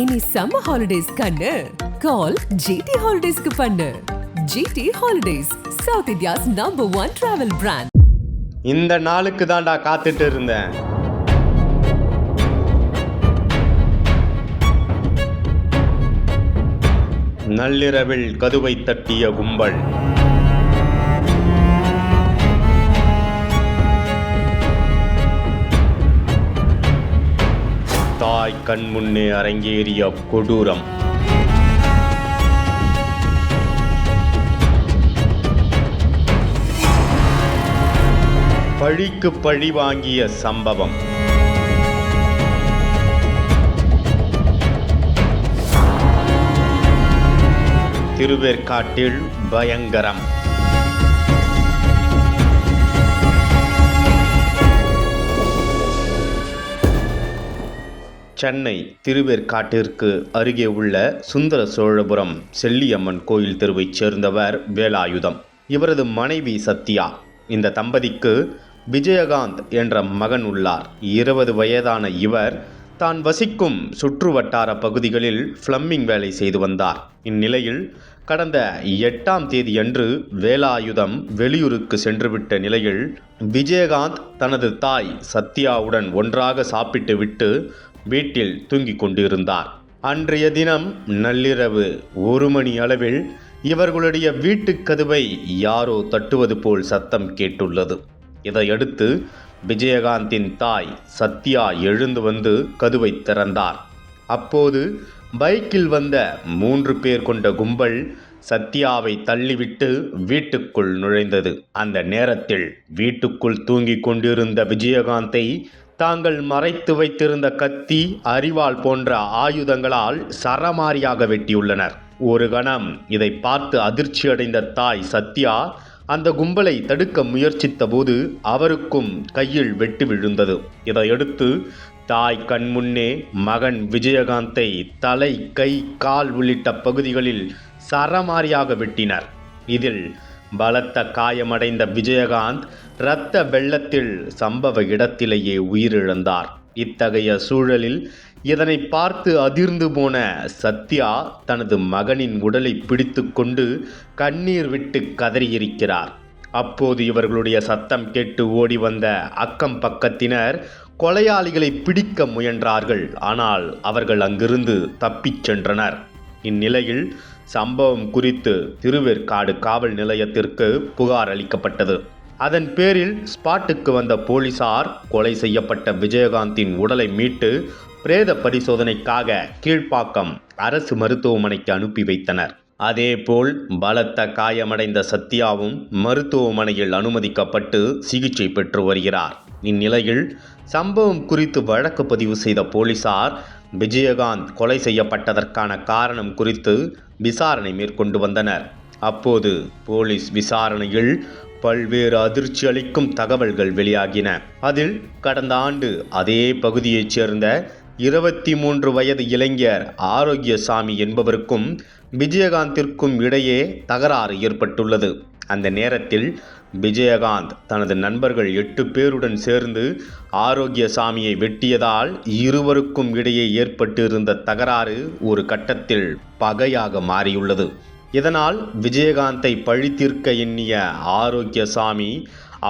இனி summer holidays கண்ணு. கால் GT ஹாலிடேஸ்க்கு பண்ணு. GT holidays south India's number one travel brand இந்த நாளுக்கு தான்டா காத்துட்டு இருந்தேன். நள்ளிரவில் கதுவை தட்டிய கும்பல். தாய் கண் முன்னே அரங்கேறிய கொடூரம். பழிக்கு பழி வாங்கிய சம்பவம். திருவேற்காட்டில் பயங்கரம். சென்னை திருவேற்காட்டிற்கு அருகே உள்ள சுந்தர சோழபுரம் செல்லியம்மன் கோயில் தெருவைச் சேர்ந்தவர் வேலாயுதம். இவரது மனைவி சத்யா. இந்த தம்பதிக்கு விஜயகாந்த் என்ற மகன் உள்ளார். இருபது வயதான இவர் தான் வசிக்கும் சுற்று வட்டார பகுதிகளில் ஃப்ளம்மிங் வேலை செய்து வந்தார். இந்நிலையில் கடந்த எட்டாம் தேதியன்று வேலாயுதம் வெளியூருக்கு சென்றுவிட்ட நிலையில் விஜயகாந்த் தனது தாய் சத்யாவுடன் ஒன்றாக சாப்பிட்டு விட்டு வீட்டில் தூங்கிக் கொண்டிருந்தார். அன்றைய தினம் நள்ளிரவு ஒரு மணி அளவில் இவர்களுடைய வீட்டுக் கதவை யாரோ தட்டுவது போல் சத்தம் கேட்டுள்ளது. இதையடுத்து விஜயகாந்தின் தாய் சத்யா எழுந்து வந்து கதவை திறந்தார். அப்போது பைக்கில் வந்த மூன்று பேர் கொண்ட கும்பல் சத்யாவை தள்ளிவிட்டு வீட்டுக்குள் நுழைந்தது. அந்த நேரத்தில் வீட்டுக்குள் தூங்கிக் கொண்டிருந்த விஜயகாந்தை தாங்கள் மறைத்து வைத்திருந்த கத்தி அரிவாள் போன்ற ஆயுதங்களால் சரமாரியாக வெட்டியுள்ளனர். ஒரு கணம் இதை பார்த்து அதிர்ச்சியடைந்த தாய் சத்யா அந்த கும்பலை தடுக்க முயற்சித்த போது அவருக்கும் கையில் வெட்டு விழுந்தது. இதையடுத்து தாய் கண்முன்னே மகன் விஜயகாந்தை தலை கை கால் உள்ளிட்ட பகுதிகளில் சரமாரியாக வெட்டினர். இதில் பலத்த காயமடைந்த விஜயகாந்த் இரத்த வெள்ளத்தில் சம்பவ இடத்திலேயே உயிரிழந்தார். இத்தகைய சூழலில் இதனை பார்த்து அதிர்ந்து போன சத்யா தனது மகனின் உடலை பிடித்துக்கொண்டு கண்ணீர் விட்டு கதறியிருக்கிறார். அப்போது இவர்களுடைய சத்தம் கேட்டு ஓடி வந்த அக்கம் பக்கத்தினர் கொலையாளிகளை பிடிக்க முயன்றார்கள். ஆனால் அவர்கள் அங்கிருந்து தப்பிச் சென்றனர். இந்நிலையில் சம்பவம் குறித்து திருவேற்காடு காவல் நிலையத்திற்கு புகார் அளிக்கப்பட்டது. அதன் பேரில் ஸ்பாட்டுக்கு வந்த போலீசார் கொலை செய்யப்பட்ட விஜயகாந்தின் உடலை மீட்டு பிரேத பரிசோதனைக்காக கீழ்ப்பாக்கம் அரசு மருத்துவமனைக்கு அனுப்பி வைத்தனர். அதேபோல் பலத்த காயமடைந்த சத்யாவும் மருத்துவமனையில் அனுமதிக்கப்பட்டு சிகிச்சை பெற்று வருகிறார். இந்நிலையில் சம்பவம் குறித்து வழக்கு பதிவு செய்த போலீசார் விஜயகாந்த் கொலை செய்யப்பட்டதற்கான காரணம் குறித்து விசாரணை மேற்கொண்டு வந்தனர். அப்போது போலீஸ் விசாரணையில் பல்வேறு அதிர்ச்சி அளிக்கும் தகவல்கள் வெளியாகின. அதில் கடந்த ஆண்டு அதே பகுதியைச் சேர்ந்த இருபத்தி மூன்று வயது இளைஞர் ஆரோக்கியசாமி என்பவருக்கும் விஜயகாந்திற்கும் இடையே தகராறு ஏற்பட்டுள்ளது. அந்த நேரத்தில் விஜயகாந்த் தனது நண்பர்கள் எட்டு பேருடன் சேர்ந்து ஆரோக்கிய சாமியை வெட்டியதால் இருவருக்கும் இடையே ஏற்பட்டிருந்த தகராறு ஒரு கட்டத்தில் பகையாக மாறியுள்ளது. இதனால் விஜயகாந்தை பழித்தீர்க்க எண்ணிய ஆரோக்கியசாமி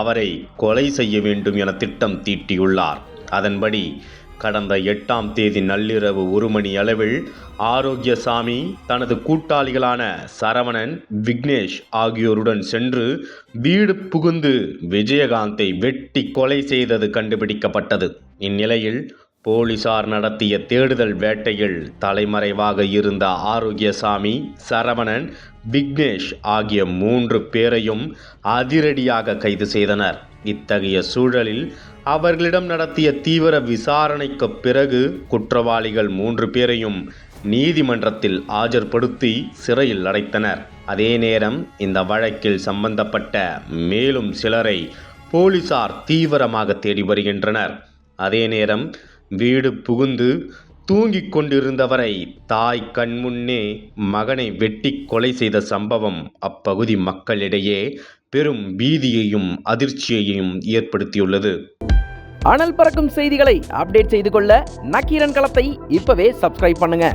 அவரை கொலை செய்ய வேண்டும் என திட்டம் தீட்டியுள்ளார். அதன்படி கடந்த எட்டாம் தேதி நள்ளிரவு ஒரு மணி அளவில் ஆரோக்கியசாமி தனது கூட்டாளிகளான சரவணன் விக்னேஷ் ஆகியோருடன் சென்று வீடு புகுந்து விஜயகாந்தை வெட்டி கொலை செய்தது கண்டுபிடிக்கப்பட்டது. இந்நிலையில் போலீசார் நடத்திய தேடுதல் வேட்டையில் தலைமறைவாக இருந்த ஆரோக்கியசாமி சரவணன் விக்னேஷ் ஆகிய மூன்று பேரையும் அதிரடியாக கைது செய்தனர். இத்தகைய சூழலில் அவர்களிடம் நடத்திய தீவிர விசாரணைக்கு பிறகு குற்றவாளிகள் மூன்று பேரையும் நீதிமன்றத்தில் ஆஜர்படுத்தி சிறையில் அடைத்தனர். அதே நேரம் இந்த வழக்கில் சம்பந்தப்பட்ட மேலும் சிலரை போலீசார் தீவிரமாக தேடி வருகின்றனர். அதே நேரம் வீடு புகுந்து தூங்கிக் கொண்டிருந்தவரை தாய் கண்முன்னே மகனை வெட்டி கொலை செய்த சம்பவம் அப்பகுதி மக்களிடையே பெரும் பீதியையும் அதிர்ச்சியையும் ஏற்படுத்தியுள்ளது. அனல் பறக்கும் செய்திகளை அப்டேட் செய்து கொள்ள நக்கீரன் களத்தை இப்பவே சப்ஸ்கிரைப் பண்ணுங்க.